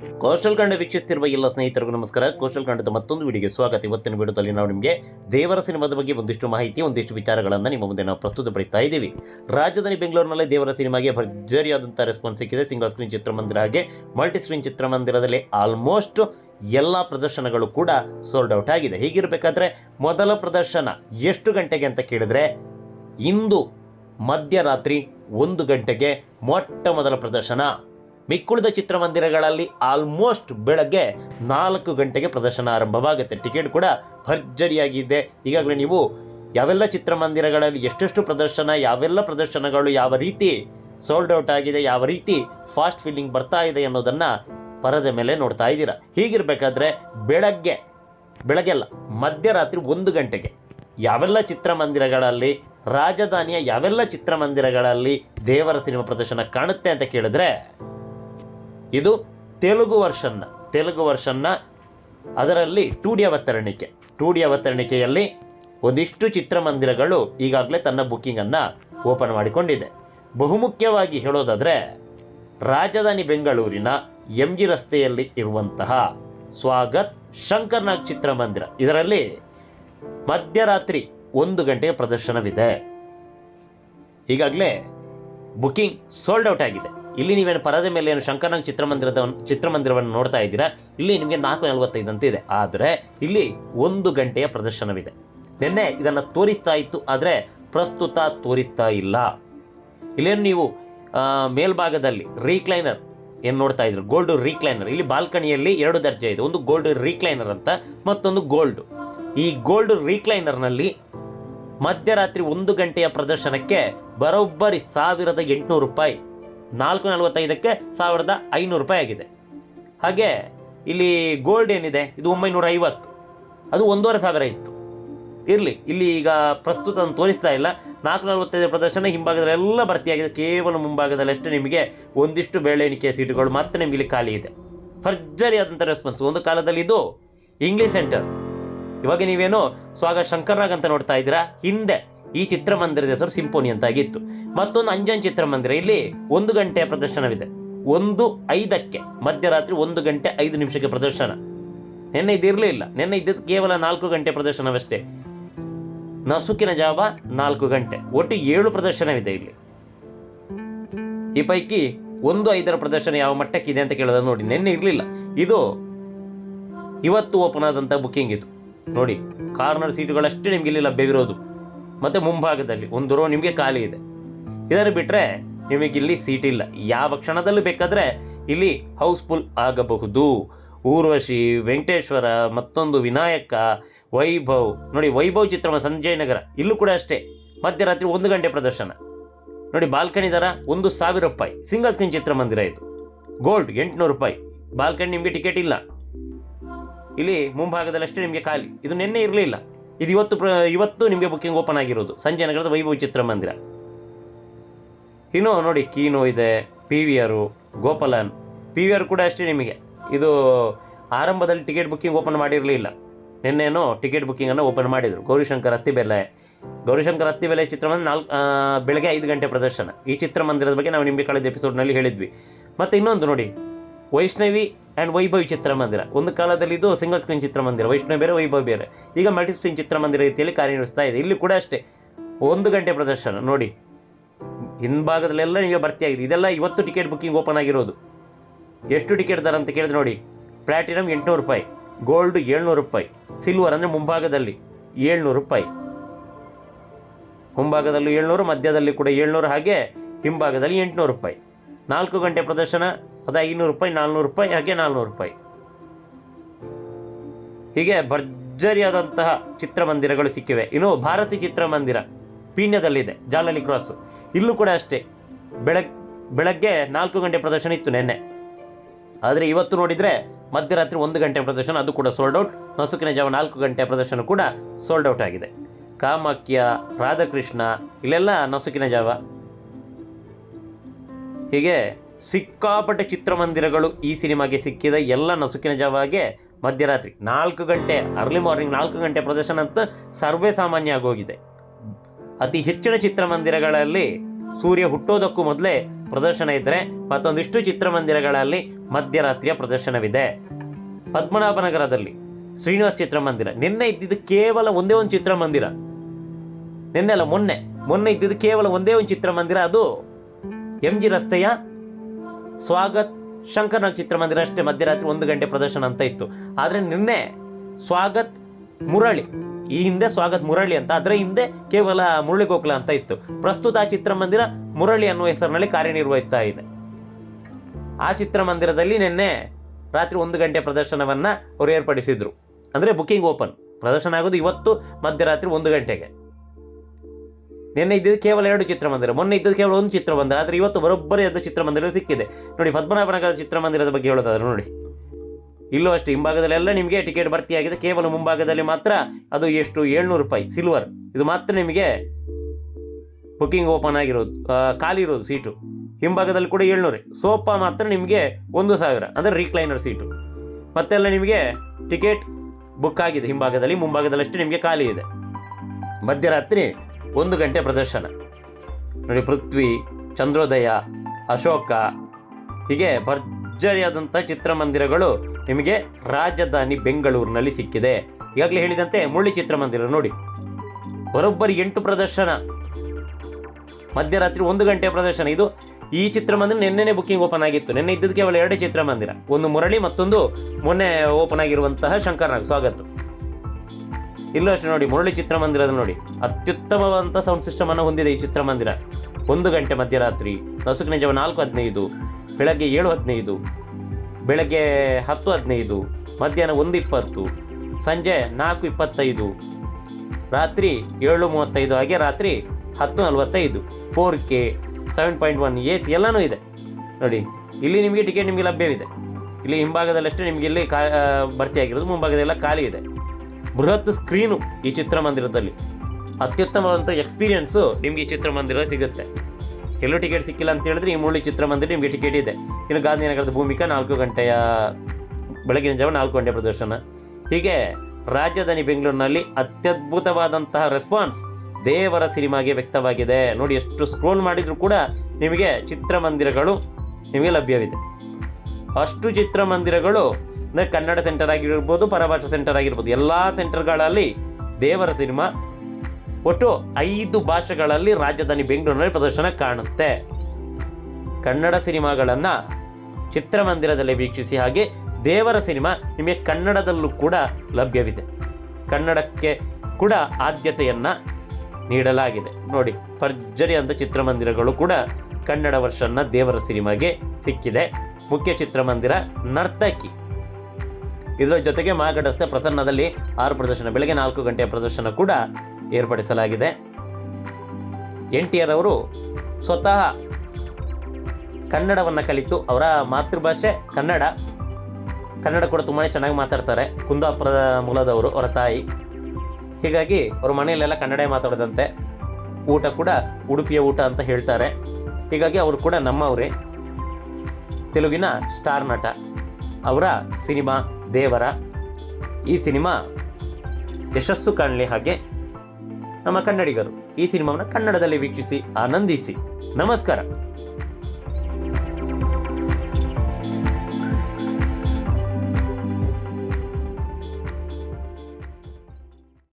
ಕೌಶಲ್ ಕಂಡ ವೀಕ್ಷಿಸ್ತಿರುವ ಎಲ್ಲ ಸ್ನೇಹಿತರಿಗೂ ನಮಸ್ಕಾರ. ಕೌಶಲ್ ಕಂಡದ ಮತ್ತೊಂದು ವಿಡಿಯೋಗೆ ಸ್ವಾಗತ. ಇವತ್ತಿನ ವಿಡಿಯೋದಲ್ಲಿ ನಾವು ನಿಮಗೆ ದೇವರ ಸಿನಿಮಾದ ಬಗ್ಗೆ ಒಂದಿಷ್ಟು ಮಾಹಿತಿ, ಒಂದಿಷ್ಟು ವಿಚಾರಗಳನ್ನು ನಿಮ್ಮ ಮುಂದೆ ನಾವು ಪ್ರಸ್ತುತಪಡಿಸ್ತಾ ಇದ್ದೀವಿ. ರಾಜಧಾನಿ ಬೆಂಗಳೂರಿನಲ್ಲಿ ದೇವರ ಸಿನಿಮಾಗೆ ಭರ್ಜರಿಯಾದಂಥ ರೆಸ್ಪಾನ್ಸ್ ಸಿಕ್ಕಿದೆ. ಸಿಂಗಲ್ ಸ್ಕ್ರೀನ್ ಚಿತ್ರಮಂದಿರ ಹಾಗೆ ಮಲ್ಟಿ ಸ್ಕ್ರೀನ್ ಚಿತ್ರಮಂದಿರದಲ್ಲಿ ಆಲ್ಮೋಸ್ಟ್ ಎಲ್ಲ ಪ್ರದರ್ಶನಗಳು ಕೂಡ ಸೋಲ್ಡ್ ಔಟ್ ಆಗಿದೆ. ಹೀಗಿರಬೇಕಾದ್ರೆ ಮೊದಲ ಪ್ರದರ್ಶನ ಎಷ್ಟು ಗಂಟೆಗೆ ಅಂತ ಕೇಳಿದ್ರೆ ಇಂದು ಮಧ್ಯರಾತ್ರಿ ಒಂದು ಗಂಟೆಗೆ ಮೊಟ್ಟ ಮೊದಲ ಪ್ರದರ್ಶನ. ಮಿಕ್ಕುಳಿದ ಚಿತ್ರಮಂದಿರಗಳಲ್ಲಿ ಆಲ್ಮೋಸ್ಟ್ ಬೆಳಗ್ಗೆ ನಾಲ್ಕು ಗಂಟೆಗೆ ಪ್ರದರ್ಶನ ಆರಂಭವಾಗುತ್ತೆ. ಟಿಕೆಟ್ ಕೂಡ ಭರ್ಜರಿಯಾಗಿದೆ. ಈಗಾಗಲೇ ನೀವು ಯಾವೆಲ್ಲ ಚಿತ್ರಮಂದಿರಗಳಲ್ಲಿ ಎಷ್ಟೆಷ್ಟು ಪ್ರದರ್ಶನ, ಯಾವೆಲ್ಲ ಪ್ರದರ್ಶನಗಳು ಯಾವ ರೀತಿ ಸೋಲ್ಡ್ ಔಟ್ ಆಗಿದೆ, ಯಾವ ರೀತಿ ಫಾಸ್ಟ್ ಫೀಲಿಂಗ್ ಬರ್ತಾ ಇದೆ ಅನ್ನೋದನ್ನು ಪರದೆ ಮೇಲೆ ನೋಡ್ತಾ ಇದ್ದೀರಾ. ಹೀಗಿರಬೇಕಾದ್ರೆ ಬೆಳಗ್ಗೆ ಬೆಳಗ್ಗೆ ಅಲ್ಲ, ಮಧ್ಯರಾತ್ರಿ ಒಂದು ಗಂಟೆಗೆ ಯಾವೆಲ್ಲ ಚಿತ್ರಮಂದಿರಗಳಲ್ಲಿ, ರಾಜಧಾನಿಯ ಯಾವೆಲ್ಲ ಚಿತ್ರಮಂದಿರಗಳಲ್ಲಿ ದೇವರ ಸಿನಿಮಾ ಪ್ರದರ್ಶನ ಕಾಣುತ್ತೆ ಅಂತ ಕೇಳಿದ್ರೆ ಇದು ತೆಲುಗು ವರ್ಷನ್ನ ತೆಲುಗು ವರ್ಷನ್ನ ಅದರಲ್ಲಿ ಟೂ ಡಿ ಅವತರಣಿಕೆ. ಟೂ ಡಿ ಅವತರಣಿಕೆಯಲ್ಲಿ ಒಂದಿಷ್ಟು ಚಿತ್ರಮಂದಿರಗಳು ಈಗಾಗಲೇ ತನ್ನ ಬುಕ್ಕಿಂಗನ್ನು ಓಪನ್ ಮಾಡಿಕೊಂಡಿದೆ. ಬಹುಮುಖ್ಯವಾಗಿ ಹೇಳೋದಾದರೆ ರಾಜಧಾನಿ ಬೆಂಗಳೂರಿನ ಎಂ ಜಿ ರಸ್ತೆಯಲ್ಲಿ ಇರುವಂತಹ ಸ್ವಾಗತ್ ಶಂಕರ್ನಾಗ್ ಚಿತ್ರಮಂದಿರ. ಇದರಲ್ಲಿ ಮಧ್ಯರಾತ್ರಿ ಒಂದು ಗಂಟೆಯ ಪ್ರದರ್ಶನವಿದೆ. ಈಗಾಗಲೇ ಬುಕಿಂಗ್ ಸೋಲ್ಡ್ ಔಟ್ ಆಗಿದೆ. ಇಲ್ಲಿ ನೀವೇನು ಪರದ ಮೇಲೆ ಏನು ಶಂಕರನ ಚಿತ್ರಮಂದಿರದ ಚಿತ್ರಮಂದಿರವನ್ನು ನೋಡ್ತಾ ಇದ್ದೀರಾ? ಇಲ್ಲಿ ನಿಮಗೆ ನಾಲ್ಕು ಅಂತ ಇದೆ. ಆದರೆ ಇಲ್ಲಿ ಒಂದು ಗಂಟೆಯ ಪ್ರದರ್ಶನವಿದೆ. ನಿನ್ನೆ ಇದನ್ನು ತೋರಿಸ್ತಾ ಇತ್ತು, ಆದರೆ ಪ್ರಸ್ತುತ ತೋರಿಸ್ತಾ ಇಲ್ಲ. ಇಲ್ಲೇನು ನೀವು ಮೇಲ್ಭಾಗದಲ್ಲಿ ರೀಕ್ಲೈನರ್ ಏನು ನೋಡ್ತಾ ಇದ್ರು? ಗೋಲ್ಡ್ ರೀಕ್ಲೈನರ್ ಇಲ್ಲಿ ಬಾಲ್ಕನಿಯಲ್ಲಿ ಎರಡು ದರ್ಜೆ ಇದೆ. ಒಂದು ಗೋಲ್ಡ್ ರೀಕ್ಲೈನರ್ ಅಂತ, ಮತ್ತೊಂದು ಗೋಲ್ಡ್ ಈ ಗೋಲ್ಡ್ ರೀಕ್ಲೈನರ್ನಲ್ಲಿ ಮಧ್ಯರಾತ್ರಿ ಒಂದು ಗಂಟೆಯ ಪ್ರದರ್ಶನಕ್ಕೆ ಬರೋಬ್ಬರಿ ಸಾವಿರದ ಎಂಟುನೂರು ರೂಪಾಯಿ ನಾಲ್ಕು ನಲವತ್ತೈದಕ್ಕೆ ಸಾವಿರದ ಐನೂರು ರೂಪಾಯಿ ಆಗಿದೆ. ಹಾಗೆ ಇಲ್ಲಿ ಗೋಲ್ಡ್ ಏನಿದೆ? ಇದು ಒಂಬೈನೂರ ಐವತ್ತು ಅದು ಒಂದೂವರೆ ಸಾವಿರ ಇತ್ತು. ಇರಲಿ, ಇಲ್ಲಿ ಈಗ ಪ್ರಸ್ತುತ ತೋರಿಸ್ತಾ ಇಲ್ಲ. ನಾಲ್ಕು ನಲವತ್ತೈದು ಪ್ರದರ್ಶನ ಹಿಂಭಾಗದಲ್ಲೆಲ್ಲ ಭರ್ತಿಯಾಗಿದೆ ಕೇವಲ ಮುಂಭಾಗದಲ್ಲಷ್ಟೇ ನಿಮಗೆ ಒಂದಿಷ್ಟು ಬೆಳೆಣಿಕೆಯ ಸೀಟುಗಳು ಮತ್ತೆ ನಿಮಗೆ ಇಲ್ಲಿ ಖಾಲಿ ಇದೆ. ಫರ್ಜರಿ ಆದಂಥ ರೆಸ್ಪಾನ್ಸ್ ಒಂದು ಕಾಲದಲ್ಲಿ ಇದು ಇಂಗ್ಲೀಷ್ ಸೆಂಟರ್ ಇವಾಗ ನೀವೇನು ಸ್ವಾಗ ಶಂಕರ್ನಾಗ್ ಅಂತ ನೋಡ್ತಾ ಇದ್ದೀರಾ? ಹಿಂದೆ. ಈ ಚಿತ್ರಮಂದಿರದ ಹೆಸರು ಸಿಂಪೋನಿ ಅಂತ ಆಗಿತ್ತು ಮತ್ತೊಂದು ಅಂಜನ್ ಚಿತ್ರಮಂದಿರ, ಇಲ್ಲಿ ಒಂದು ಗಂಟೆಯ ಪ್ರದರ್ಶನವಿದೆ. ಒಂದು ಐದಕ್ಕೆ, ಮಧ್ಯರಾತ್ರಿ ಒಂದು ಗಂಟೆ ಐದು ನಿಮಿಷಕ್ಕೆ ಪ್ರದರ್ಶನ. ನಿನ್ನೆ ಇದಿರಲಿಲ್ಲ ನಿನ್ನೆ ಇದ್ದಿದ್ದು ಕೇವಲ ನಾಲ್ಕು ಗಂಟೆ ಪ್ರದರ್ಶನವಷ್ಟೇ. ನಸುಕಿನ ಜಾವ ನಾಲ್ಕು ಗಂಟೆ. ಒಟ್ಟು ಏಳು ಪ್ರದರ್ಶನವಿದೆ ಇಲ್ಲಿ. ಈ ಪೈಕಿ ಒಂದು ಐದರ ಪ್ರದರ್ಶನ ಯಾವ ಮಟ್ಟಕ್ಕಿದೆ ಅಂತ ಕೇಳೋದ ನೋಡಿ. ನಿನ್ನೆ ಇರಲಿಲ್ಲ. ಇದು ಇವತ್ತು ಓಪನ್ ಆದಂಥ ಬುಕ್ಕಿಂಗ್ ಇದು. ನೋಡಿ ಕಾರ್ನರ್ ಸೀಟುಗಳಷ್ಟೇ ನಿಮಗೆ ಇಲ್ಲಿ ಲಭ್ಯವಿರೋದು. ಮತ್ತು ಮುಂಭಾಗದಲ್ಲಿ ಒಂದು ರೋ ನಿಮಗೆ ಖಾಲಿ ಇದೆ. ಇದನ್ನು ಬಿಟ್ಟರೆ ನಿಮಗಿಲ್ಲಿ ಸೀಟ್ ಇಲ್ಲ. ಯಾವ ಕ್ಷಣದಲ್ಲಿ ಬೇಕಾದರೆ ಇಲ್ಲಿ ಹೌಸ್ಫುಲ್ ಆಗಬಹುದು. ಊರ್ವಶಿ, ವೆಂಕಟೇಶ್ವರ, ಮತ್ತೊಂದು ವಿನಾಯಕ, ವೈಭವ್. ನೋಡಿ, ವೈಭವ್ ಚಿತ್ರ ಸಂಜಯ್ ನಗರ, ಇಲ್ಲೂ ಕೂಡ ಅಷ್ಟೇ. ಮಧ್ಯರಾತ್ರಿ ಒಂದು ಗಂಟೆ ಪ್ರದರ್ಶನ. ನೋಡಿ, ಬಾಲ್ಕನಿ ದರ ಒಂದು ಸಾವಿರ ರೂಪಾಯಿ. ಸಿಂಗಲ್ ಸ್ಕ್ರೀನ್ ಚಿತ್ರಮಂದಿರ ಇದು. ಗೋಲ್ಡ್ ಎಂಟುನೂರು ರೂಪಾಯಿ. ಬಾಲ್ಕನಿ ನಿಮಗೆ ಟಿಕೆಟ್ ಇಲ್ಲ. ಇಲ್ಲಿ ಮುಂಭಾಗದಲ್ಲಷ್ಟೇ ನಿಮಗೆ ಖಾಲಿ. ಇದು ನಿನ್ನೆ ಇರಲಿಲ್ಲ. ಇದು ಇವತ್ತು ಪ್ರ ಇವತ್ತು ನಿಮಗೆ ಬುಕ್ಕಿಂಗ್ ಓಪನ್ ಆಗಿರೋದು. ಸಂಜಯ ನಗರದ ವೈಭವ್ ಚಿತ್ರಮಂದಿರ ಇನ್ನು ನೋಡಿ ಕೀನೋ ಇದೆ ಪಿ ವಿ ಆರು ಗೋಪಾಲನ್ ಪಿ ವಿ ಆರ್ ಕೂಡ ಅಷ್ಟೇ ನಿಮಗೆ. ಇದು ಆರಂಭದಲ್ಲಿ ಟಿಕೆಟ್ ಬುಕ್ಕಿಂಗ್ ಓಪನ್ ಮಾಡಿರಲಿಲ್ಲ. ನಿನ್ನೇನೋ ಟಿಕೆಟ್ ಬುಕ್ಕಿಂಗನ್ನು ಓಪನ್ ಮಾಡಿದರು. ಗೌರಿಶಂಕರ್ ಅತ್ತಿಬೆಲೆ ಗೌರಿಶಂಕರ್ ಅತ್ತಿಬೆಲೆ ಚಿತ್ರಮಂದಿರ ನಾಲ್ಕು ಬೆಳಗ್ಗೆ ಐದು ಗಂಟೆ ಪ್ರದರ್ಶನ. ಈ ಚಿತ್ರಮಂದಿರದ ಬಗ್ಗೆ ನಾವು ನಿಮಗೆ ಕಳೆದ ಎಪಿಸೋಡ್ನಲ್ಲಿ ಹೇಳಿದ್ವಿ. ಮತ್ತು ಇನ್ನೊಂದು ನೋಡಿ ವೈಷ್ಣವಿ ಆ್ಯಂಡ್ ವೈಭವಿ ಚಿತ್ರಮಂದಿರ. ಒಂದು ಕಾಲದಲ್ಲಿ ಇದು ಸಿಂಗಲ್ ಸ್ಕ್ರೀನ್ ಚಿತ್ರಮಂದಿರ. ವೈಷ್ಣವಿ ಬೇರೆ, ವೈಭವ್ ಬೇರೆ. ಈಗ ಮಲ್ಟಿ ಸ್ಕ್ರೀನ್ ಚಿತ್ರಮಂದಿರ ರೀತಿಯಲ್ಲಿ ಕಾರ್ಯನಿರ್ವಹಿಸ್ತಾ ಇದೆ. ಇಲ್ಲಿ ಕೂಡ ಅಷ್ಟೇ. ಒಂದು ಗಂಟೆ ಪ್ರದರ್ಶನ. ನೋಡಿ. ಹಿಂಭಾಗದಲ್ಲೆಲ್ಲ ನಿಮಗೆ ಭರ್ತಿಯಾಗಿದೆ. ಇದೆಲ್ಲ ಇವತ್ತು ಟಿಕೆಟ್ ಬುಕ್ಕಿಂಗ್ ಓಪನ್ ಆಗಿರೋದು. ಎಷ್ಟು ಟಿಕೆಟ್ ದರ ಅಂತ ಕೇಳಿದ್ರೆ ನೋಡಿ. ಪ್ಲಾಟಿನಮ್ ಎಂಟುನೂರು ರೂಪಾಯಿ. ಗೋಲ್ಡ್ ಏಳ್ನೂರು ರೂಪಾಯಿ. ಸಿಲ್ವರ್ ಅಂದರೆ ಮುಂಭಾಗದಲ್ಲಿ ಏಳ್ನೂರು ರೂಪಾಯಿ. ಮುಂಭಾಗದಲ್ಲೂ ಏಳ್ನೂರು, ಮಧ್ಯದಲ್ಲಿ ಕೂಡ ಏಳ್ನೂರು, ಹಾಗೆ ಹಿಂಭಾಗದಲ್ಲಿ ಎಂಟುನೂರು ರೂಪಾಯಿ. ನಾಲ್ಕು ಗಂಟೆ ಪ್ರದರ್ಶನ. ಅದು ಐನೂರು ರೂಪಾಯಿ, ನಾಲ್ನೂರು ರೂಪಾಯಿ, ಹಾಗೆ ನಾಲ್ನೂರು ರೂಪಾಯಿ. ಹೀಗೆ ಭರ್ಜರಿಯಾದಂತಹ ಚಿತ್ರಮಂದಿರಗಳು ಸಿಕ್ಕಿವೆ. ಇನ್ನು ಭಾರತಿ ಚಿತ್ರಮಂದಿರ ಪೀಣ್ಯದಲ್ಲಿದೆ ಜಾಲಲಿ ಕ್ರಾಸು ಇಲ್ಲೂ ಕೂಡ ಅಷ್ಟೇ. ಬೆಳಗ್ ಬೆಳಗ್ಗೆ ನಾಲ್ಕು ಗಂಟೆ ಪ್ರದರ್ಶನ ಇತ್ತು ನಿನ್ನೆ. ಆದರೆ ಇವತ್ತು ನೋಡಿದರೆ ಮಧ್ಯರಾತ್ರಿ ಒಂದು ಗಂಟೆ ಪ್ರದರ್ಶನ, ಅದು ಕೂಡ ಸೋಲ್ಡ್ ಔಟ್ ನಸುಕಿನ ಜಾವ ನಾಲ್ಕು ಗಂಟೆ ಪ್ರದರ್ಶನ ಕೂಡ ಸೋಲ್ಡ್ ಔಟ್ ಆಗಿದೆ. ಕಾಮಾಕ್ಯ ರಾಧಾಕೃಷ್ಣ, ಇಲ್ಲೆಲ್ಲ ನಸುಕಿನ ಜಾವ. ಹೀಗೆ ಸಿಕ್ಕಾಪಟ್ಟೆ ಚಿತ್ರಮಂದಿರಗಳು ಈ ಸಿನಿಮಾಗೆ ಸಿಕ್ಕಿದ. ಎಲ್ಲ ನಸುಕಿನ ಜವಾಗೆ ಮಧ್ಯರಾತ್ರಿ ನಾಲ್ಕು ಗಂಟೆ ಅರ್ಲಿ ಮಾರ್ನಿಂಗ್ ನಾಲ್ಕು ಗಂಟೆ ಪ್ರದರ್ಶನ ಅಂತ ಸರ್ವೇ ಸಾಮಾನ್ಯ ಆಗೋಗಿದೆ ಅತಿ ಹೆಚ್ಚಿನ ಚಿತ್ರಮಂದಿರಗಳಲ್ಲಿ ಸೂರ್ಯ ಹುಟ್ಟೋದಕ್ಕೂ ಮೊದಲೇ ಪ್ರದರ್ಶನ ಇದ್ದರೆ ಮತ್ತೊಂದಿಷ್ಟು ಚಿತ್ರಮಂದಿರಗಳಲ್ಲಿ ಮಧ್ಯರಾತ್ರಿಯ ಪ್ರದರ್ಶನವಿದೆ. ಪದ್ಮನಾಭನಗರದಲ್ಲಿ ಶ್ರೀನಿವಾಸ್ ಚಿತ್ರಮಂದಿರ. ನಿನ್ನೆ ಇದ್ದಿದ್ದು ಕೇವಲ ಒಂದೇ ಒಂದು ಚಿತ್ರಮಂದಿರ. ನಿನ್ನೆ ಅಲ್ಲ, ಮೊನ್ನೆ. ಮೊನ್ನೆ ಇದ್ದಿದ್ದು ಕೇವಲ ಒಂದೇ ಒಂದು ಚಿತ್ರಮಂದಿರ. ಅದು ಎಂ ಜಿ ರಸ್ತೆಯ ಸ್ವಾಗತ್. ಶಂಕರನ ಚಿತ್ರಮಂದಿರ ಅಷ್ಟೇ, ಮಧ್ಯರಾತ್ರಿ ಒಂದು ಗಂಟೆ ಪ್ರದರ್ಶನ ಅಂತ ಇತ್ತು. ಆದರೆ ನಿನ್ನೆ ಸ್ವಾಗತ್ ಮುರಳಿ. ಈ ಹಿಂದೆ ಸ್ವಾಗತ್ ಮುರಳಿ ಅಂತ ಅದರ ಹಿಂದೆ ಕೇವಲ ಮುರಳಿ ಗೋಕುಲ ಅಂತ ಇತ್ತು. ಪ್ರಸ್ತುತ ಆ ಚಿತ್ರಮಂದಿರ ಮುರಳಿ ಅನ್ನುವ ಹೆಸರಿನಲ್ಲಿ ಕಾರ್ಯನಿರ್ವಹಿಸ್ತಾ ಇದೆ. ಆ ಚಿತ್ರಮಂದಿರದಲ್ಲಿ ನಿನ್ನೆ ರಾತ್ರಿ ಒಂದು ಗಂಟೆ ಪ್ರದರ್ಶನವನ್ನು ಅವರು ಏರ್ಪಡಿಸಿದ್ರು. ಅಂದರೆ ಬುಕಿಂಗ್ ಓಪನ್ ಪ್ರದರ್ಶನ ಆಗೋದು ಇವತ್ತು, ಮಧ್ಯರಾತ್ರಿ ಒಂದು ಗಂಟೆಗೆ. ನಿನ್ನೆ ಇದ್ದಿದ್ದು ಕೇವಲ ಎರಡು ಚಿತ್ರಮಂದಿರ, ಮೊನ್ನೆ ಇದ್ದದ್ದು ಕೇವಲ ಒಂದು ಚಿತ್ರಮಂದಿರ, ಆದರೆ ಇವತ್ತು ಬರೋಬ್ಬರಿ ಅದು ಚಿತ್ರಮಂದಿರ ಸಿಕ್ಕಿದೆ. ನೋಡಿ, ಪದ್ಮನಾಭನಗರ ಚಿತ್ರಮಂದಿರದ ಬಗ್ಗೆ ಹೇಳೋದಾದ್ರೆ ನೋಡಿ. ಇಲ್ಲೂ ಅಷ್ಟೇ ಹಿಂಭಾಗದಲ್ಲೆಲ್ಲ ನಿಮಗೆ ಟಿಕೆಟ್ ಭರ್ತಿಯಾಗಿದೆ. ಕೇವಲ ಮುಂಭಾಗದಲ್ಲಿ ಮಾತ್ರ ಅದು ಎಷ್ಟು? ಏಳ್ನೂರು ರೂಪಾಯಿ ಸಿಲ್ವರ್ ಇದು ಮಾತ್ರ ನಿಮಗೆ ಬುಕಿಂಗ್ ಓಪನ್ ಆಗಿರೋದು ಖಾಲಿ ಇರೋದು ಸೀಟು ಹಿಂಭಾಗದಲ್ಲಿ ಕೂಡ ಏಳ್ನೂರೇ. ಸೋಫಾ ಮಾತ್ರ ನಿಮಗೆ ಒಂದು ಸಾವಿರ, ಅಂದರೆ ರೀಕ್ಲೈನರ್ ಸೀಟು ಮತ್ತೆಲ್ಲ ನಿಮಗೆ ಟಿಕೆಟ್ ಬುಕ್ ಆಗಿದೆ ಹಿಂಭಾಗದಲ್ಲಿ ಮುಂಭಾಗದಲ್ಲಷ್ಟೇ ನಿಮಗೆ ಖಾಲಿ ಇದೆ. ಮಧ್ಯರಾತ್ರಿ ಒಂದು ಗಂಟೆ ಪ್ರದರ್ಶನ. ನೋಡಿ ಪೃಥ್ವಿ, ಚಂದ್ರೋದಯ, ಅಶೋಕ, ಹೀಗೆ ಭರ್ಜರಿಯಾದಂಥ ಚಿತ್ರಮಂದಿರಗಳು ನಿಮಗೆ ರಾಜಧಾನಿ ಬೆಂಗಳೂರಿನಲ್ಲಿ ಸಿಕ್ಕಿದೆ. ಈಗಾಗಲೇ ಹೇಳಿದಂತೆ ಮುಳ್ಳಿ ಚಿತ್ರಮಂದಿರ ನೋಡಿ. ಬರೋಬ್ಬರಿ ಎಂಟು ಪ್ರದರ್ಶನ. ಮಧ್ಯರಾತ್ರಿ ಒಂದು ಗಂಟೆ ಪ್ರದರ್ಶನ. ಇದು ಈ ಚಿತ್ರಮಂದಿರ ನಿನ್ನೆ ಬುಕ್ಕಿಂಗ್ ಓಪನ್ ಆಗಿತ್ತು. ನಿನ್ನೆ ಇದ್ದದ್ದು ಕೇವಲ ಎರಡೇ ಚಿತ್ರಮಂದಿರ. ಒಂದು ಮುರಳಿ, ಮತ್ತೊಂದು ಮೊನ್ನೆ ಓಪನ್ ಆಗಿರುವಂತಹ ಶಂಕರ್ನಾಗ್. ಸ್ವಾಗತ. ಇಲ್ಲೂ ಅಷ್ಟೇ ನೋಡಿ, ಮುರಳಿ ಚಿತ್ರಮಂದಿರದ ನೋಡಿ. ಅತ್ಯುತ್ತಮವಾದಂಥ ಸೌಂಡ್ ಸಿಸ್ಟಮ್ ಅನ್ನು ಹೊಂದಿದೆ ಈ ಚಿತ್ರಮಂದಿರ. ಒಂದು ಗಂಟೆ ಮಧ್ಯರಾತ್ರಿ, ನಸುಕಿನ ಜಾವ ನಾಲ್ಕು ಹದಿನೈದು, ಬೆಳಗ್ಗೆ ಏಳು ಹದಿನೈದು, ಬೆಳಗ್ಗೆ ಹತ್ತು ಹದಿನೈದು, ಮಧ್ಯಾಹ್ನ ಒಂದು ಇಪ್ಪತ್ತು, ಸಂಜೆ ನಾಲ್ಕು ಇಪ್ಪತ್ತೈದು, ರಾತ್ರಿ ಏಳು ಮೂವತ್ತೈದು, ಹಾಗೆ ರಾತ್ರಿ ಹತ್ತು ನಲ್ವತ್ತೈದು four K seven point one A C ಎಲ್ಲನೂ ಇದೆ. ನೋಡಿ, ಇಲ್ಲಿ ನಿಮಗೆ ಟಿಕೆಟ್ ನಿಮಗೆ ಲಭ್ಯವಿದೆ. ಇಲ್ಲಿ ಹಿಂಭಾಗದಲ್ಲಷ್ಟೇ ನಿಮಗೆ ಇಲ್ಲಿ ಕಾ ಭರ್ತಿಯಾಗಿರೋದು, ಮುಂಭಾಗದೆಲ್ಲ ಖಾಲಿ ಇದೆ. ಬೃಹತ್ ಸ್ಕ್ರೀನು ಈ ಚಿತ್ರಮಂದಿರದಲ್ಲಿ. ಅತ್ಯುತ್ತಮವಾದಂಥ ಎಕ್ಸ್ಪೀರಿಯನ್ಸು ನಿಮಗೆ ಈ ಚಿತ್ರಮಂದಿರ ಸಿಗುತ್ತೆ. ಎಲ್ಲೂ ಟಿಕೆಟ್ ಸಿಕ್ಕಿಲ್ಲ ಅಂತ ಹೇಳಿದ್ರೆ ಈ ಮುಳ್ಳಿ ಚಿತ್ರಮಂದಿರ ನಿಮಗೆ ಟಿಕೆಟ್ ಇದೆ. ಇನ್ನು ಗಾಂಧಿನಗರದ ಭೂಮಿಕಾ ನಾಲ್ಕು ಗಂಟೆಯ ಬೆಳಗಿನ ಜಾವ ನಾಲ್ಕು ಗಂಟೆ ಪ್ರದರ್ಶನ. ಹೀಗೆ ರಾಜಧಾನಿ ಬೆಂಗಳೂರಿನಲ್ಲಿ ಅತ್ಯದ್ಭುತವಾದಂತಹ ರೆಸ್ಪಾನ್ಸ್ ದೇವರ ಸಿನಿಮಾಗೆ ವ್ಯಕ್ತವಾಗಿದೆ. ನೋಡಿ ಎಷ್ಟು ಸ್ಕ್ರೋಲ್ ಮಾಡಿದರೂ ಕೂಡ ನಿಮಗೆ ಚಿತ್ರಮಂದಿರಗಳು ನಿಮಗೆ ಲಭ್ಯವಿದೆ. ಅಷ್ಟು ಚಿತ್ರಮಂದಿರಗಳು ಅಂದರೆ ಕನ್ನಡ ಸೆಂಟರ್ ಆಗಿರ್ಬೋದು, ಪರಭಾಷಾ ಸೆಂಟರ್ ಆಗಿರ್ಬೋದು, ಎಲ್ಲ ಸೆಂಟರ್ಗಳಲ್ಲಿ ದೇವರ ಸಿನಿಮಾ ಒಟ್ಟು ಐದು ಭಾಷೆಗಳಲ್ಲಿ ರಾಜಧಾನಿ ಬೆಂಗಳೂರಿನಲ್ಲಿ ಪ್ರದರ್ಶನ ಕಾಣುತ್ತೆ. ಕನ್ನಡ ಸಿನಿಮಾಗಳನ್ನು ಚಿತ್ರಮಂದಿರದಲ್ಲಿ ವೀಕ್ಷಿಸಿ ಹಾಗೆ ದೇವರ ಸಿನಿಮಾ ನಿಮಗೆ ಕನ್ನಡದಲ್ಲೂ ಕೂಡ ಲಭ್ಯವಿದೆ. ಕನ್ನಡಕ್ಕೆ ಕೂಡ ಆದ್ಯತೆಯನ್ನು ನೀಡಲಾಗಿದೆ. ನೋಡಿ, ಭರ್ಜರಿ ಅಂತ ಚಿತ್ರಮಂದಿರಗಳು ಕೂಡ ಕನ್ನಡ ವರ್ಷನ್ನ ದೇವರ ಸಿನಿಮಾಗೆ ಸಿಕ್ಕಿದೆ. ಮುಖ್ಯ ಚಿತ್ರಮಂದಿರ ನರ್ತಕಿ. ಇದರ ಜೊತೆಗೆ ಮಾಗಡ ರಸ್ತೆ ಪ್ರಸನ್ನದಲ್ಲಿ ಆರು ಪ್ರದರ್ಶನ, ಬೆಳಗ್ಗೆ ನಾಲ್ಕು ಗಂಟೆಯ ಪ್ರದರ್ಶನ ಕೂಡ ಏರ್ಪಡಿಸಲಾಗಿದೆ. ಎನ್ ಟಿ ಆರ್ ಅವರು ಸ್ವತಃ ಕನ್ನಡವನ್ನು ಕಲಿತು, ಅವರ ಮಾತೃಭಾಷೆ ಕನ್ನಡ. ಕನ್ನಡ ಕೂಡ ತುಂಬಾ ಚೆನ್ನಾಗಿ ಮಾತಾಡ್ತಾರೆ, ಕುಂದಾಪುರದ ಮೂಲದವರು, ಅವರ ತಾಯಿ. ಹೀಗಾಗಿ ಅವ್ರ ಮನೆಯಲ್ಲೆಲ್ಲ ಕನ್ನಡ ಮಾತಾಡದಂತೆ. ಊಟ ಕೂಡ ಉಡುಪಿಯ ಊಟ ಅಂತ ಹೇಳ್ತಾರೆ. ಹೀಗಾಗಿ ಅವರು ಕೂಡ ನಮ್ಮವರೇ. ತೆಲುಗಿನ ಸ್ಟಾರ್ ನಟ. ಅವರ ಸಿನಿಮಾ ದೇವರ ಈ ಸಿನಿಮಾ ಯಶಸ್ಸು ಕಾಣಲಿ ಹಾಗೆ ನಮ್ಮ ಕನ್ನಡಿಗರು ಈ ಸಿನಿಮಾವನ್ನು ಕನ್ನಡದಲ್ಲಿ ವೀಕ್ಷಿಸಿ ಆನಂದಿಸಿ. ನಮಸ್ಕಾರ.